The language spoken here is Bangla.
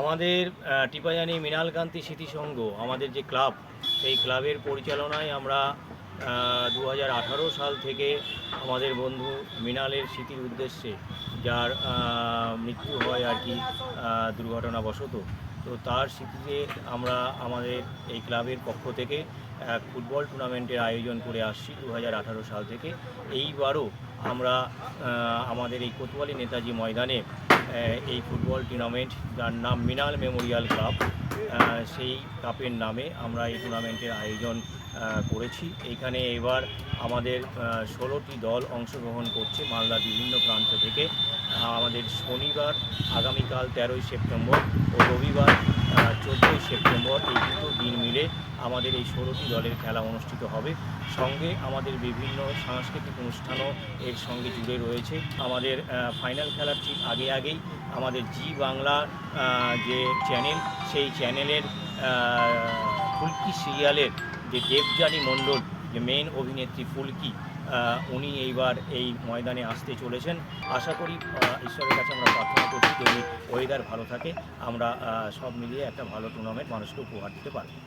আমাদের টিপাজানি মৃণালকান্তি স্মৃতিসংঘ আমাদের যে ক্লাব, সেই ক্লাবের পরিচালনায় আমরা দু হাজার আঠারো সাল থেকে আমাদের বন্ধু মৃণালের স্মৃতির উদ্দেশ্যে, যার মৃত্যু হয় আর কি দুর্ঘটনাবশত, তো তার স্মৃতিতে আমরা আমাদের এই ক্লাবের পক্ষ থেকে ফুটবল টুর্নামেন্টের আয়োজন করে আসছি দু হাজার আঠারো সাল থেকে। এইবারও আমরা আমাদের এই কোতোয়ালি নেতাজি ময়দানে এই ফুটবল টুর্নামেন্ট, যার নাম মিনাল মেমোরিয়াল কাপ সেই কাপের নামে আমরা এই টুর্নামেন্টের আয়োজন করেছি। এখানে এবার আমাদের ষোলোটি দল অংশগ্রহণ করছে মালদার বিভিন্ন প্রান্ত থেকে। আমাদের শনিবার, আগামীকাল তেরোই সেপ্টেম্বর ও রবিবার আমাদের এই ষোলোটি দলের খেলা অনুষ্ঠিত হবে। সঙ্গে আমাদের বিভিন্ন সাংস্কৃতিক অনুষ্ঠানও এর সঙ্গে জুড়ে রয়েছে। আমাদের ফাইনাল খেলার ঠিক আগে আগেই আমাদের জি বাংলা যে চ্যানেল সেই চ্যানেলের ফুলকি সিরিয়ালের যে দেবযানী মণ্ডল, যে মেন অভিনেত্রী ফুলকি উনি এইবার এই ময়দানে আসতে চলেছেন। আশা করি ঈশ্বরের কাছে আমরা প্রার্থনা করছি, যদি ওয়েদার ভালো থাকে, আমরা সব মিলিয়ে একটা ভালো টুর্নামেন্ট মানুষকে উপহার দিতে পারব।